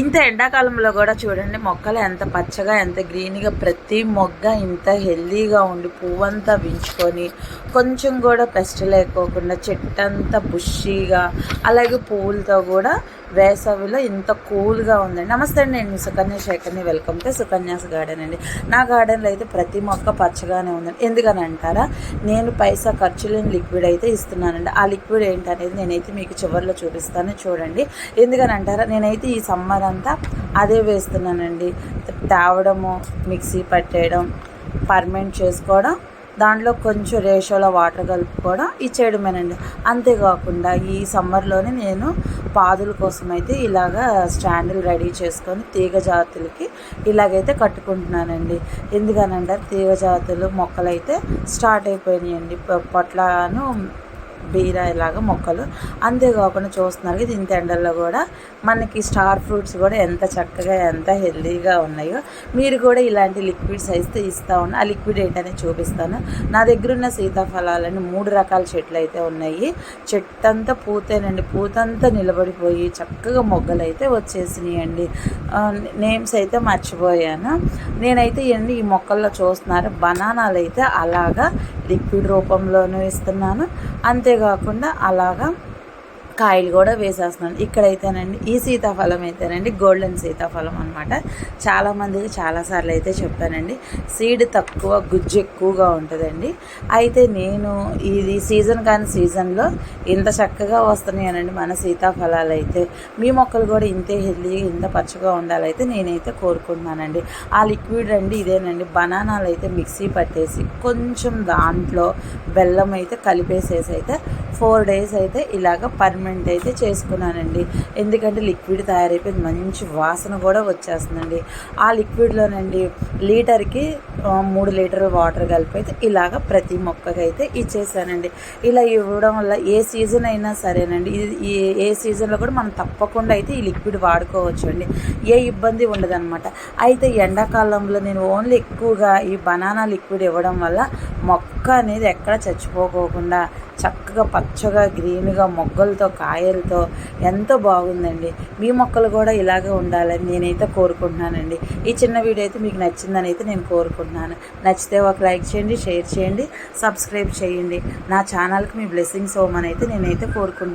ఇంత ఎండాకాలంలో కూడా చూడండి మొక్కలు ఎంత పచ్చగా ఎంత గ్రీన్గా ప్రతి మొగ్గ ఇంత హెల్దీగా ఉండి పువ్వంతా వించుకొని కొంచెం కూడా పెస్ట్ లేకోకుండా చెట్టంతా బుషీగా అలాగే పువ్వులతో కూడా వేసవిలో ఇంత కూల్గా ఉందండి. నమస్తే అండి నేను సుకన్య శేఖర్ని. వెల్కమ్ టు సుకన్యాస్ గార్డెన్ అండి. నా గార్డెన్లో అయితే ప్రతి మొక్క పచ్చగానే ఉందండి. ఎందుకని అంటారా? నేను పైసా ఖర్చు లేని లిక్విడ్ అయితే ఇస్తున్నానండి. ఆ లిక్విడ్ ఏంటనేది నేనైతే మీకు చివరిలో చూపిస్తాను. చూడండి. ఎందుకని అంటారా? నేనైతే ఈ సమ్మర్ అంతా అదే వేస్తున్నానండి. తేవడము మిక్సీ పట్టేయడం పర్మెంట్ చేసుకోవడం దాంట్లో కొంచెం రేషోలో వాటర్ కలుపుకోవడం ఇచ్చేయడమేనండి అంతేకాకుండా ఈ సమ్మర్లోనే నేను పాదుల కోసం అయితే ఇలాగా స్టాండ్లు రెడీ చేసుకొని తీగ జాతులకి ఇలాగైతే కట్టుకుంటున్నానండి. ఎందుకనంటే తీగ జాతులు మొక్కలైతే స్టార్ట్ అయిపోయినాయండి. పొ- పొట్లాను బీర మొక్కలు. అంతేకాకుండా చూస్తున్నారు ఇది ఇంత ఎండల్లో కూడా మనకి స్టార్ ఫ్రూట్స్ కూడా ఎంత చక్కగా ఎంత హెల్దీగా ఉన్నాయో. మీరు కూడా ఇలాంటి లిక్విడ్స్ అయితే ఇస్తూ ఉన్నా ఆ లిక్విడ్ ఏంటనే చూపిస్తాను. నా దగ్గర ఉన్న సీతాఫలాలని మూడు రకాల చెట్లు అయితే ఉన్నాయి. చెట్టంతా పూతేనండి. పూతంతా నిలబడిపోయి చక్కగా మొగ్గలు అయితే వచ్చేసినాయండి నేమ్స్ అయితే మర్చిపోయాను. నేనైతే ఇవన్నీ ఈ మొక్కల్లో చూస్తున్నారు. బనానాలు అయితే అలాగా లిక్విడ్ రూపంలోనూ ఇస్తున్నాను. అంతేకాకుండా అలాగా కాయలు కూడా వేసేస్తున్నాను. ఇక్కడైతేనండి ఈ సీతాఫలం అయితేనండి గోల్డెన్ సీతాఫలం అనమాట చాలామందికి చాలాసార్లు అయితే చెప్పానండి సీడ్ తక్కువ గుజ్జు ఎక్కువగా ఉంటుందండి. అయితే నేను ఇది సీజన్ కాని సీజన్లో ఇంత చక్కగా వస్తున్నాయనండి మన సీతాఫలాలు అయితే. మీ మొక్కలు కూడా ఇంతే హెల్దీగా ఇంత పచ్చగా ఉండాలైతే నేనైతే కోరుకుంటున్నానండి. ఆ లిక్విడ్ అండి ఇదేనండి బనానాలు అయితే మిక్సీ పట్టేసి కొంచెం దాంట్లో బెల్లం అయితే కలిపేసేసి అయితే ఫోర్ డేస్ అయితే ఇలాగ ట్రీట్మెంట్ అయితే చేసుకున్నానండి. ఎందుకంటే లిక్విడ్ తయారైపోయింది. మంచి వాసన కూడా వచ్చేస్తుందండి. ఆ లిక్విడ్లోనండి లీటర్కి మూడు లీటర్ వాటర్ కలిపి అయితే ఇలాగ ప్రతి మొక్కకైతే ఇచ్చేసానండి. ఇలా ఇవ్వడం వల్ల ఏ సీజన్ అయినా సరేనండి. ఇది ఏ సీజన్లో కూడా మనం తప్పకుండా అయితే ఈ లిక్విడ్ వాడుకోవచ్చు అండి ఏ ఇబ్బంది ఉండదన్నమాట. అయితే ఎండాకాలంలో నేను ఓన్లీ ఎక్కువగా ఈ బనానా లిక్విడ్ ఇవ్వడం వల్ల మొక్క అనేది ఎక్కడ చచ్చిపోకోకుండా చక్కగా పచ్చగా గ్రీన్గా మొగ్గలతో కాయలతో ఎంతో బాగుందండి. మీ మొక్కలు కూడా ఇలాగే ఉండాలని నేనైతే కోరుకుంటున్నానండి. ఈ చిన్న వీడియో అయితే మీకు నచ్చిందని అయితే నేను కోరుకుంటున్నాను. నచ్చితే ఒక లైక్ చేయండి షేర్ చేయండి సబ్స్క్రైబ్ చేయండి. నా ఛానల్కి మీ బ్లెస్సింగ్స్ ఇవ్వమని అయితే నేనైతే కోరుకుంటున్నాను.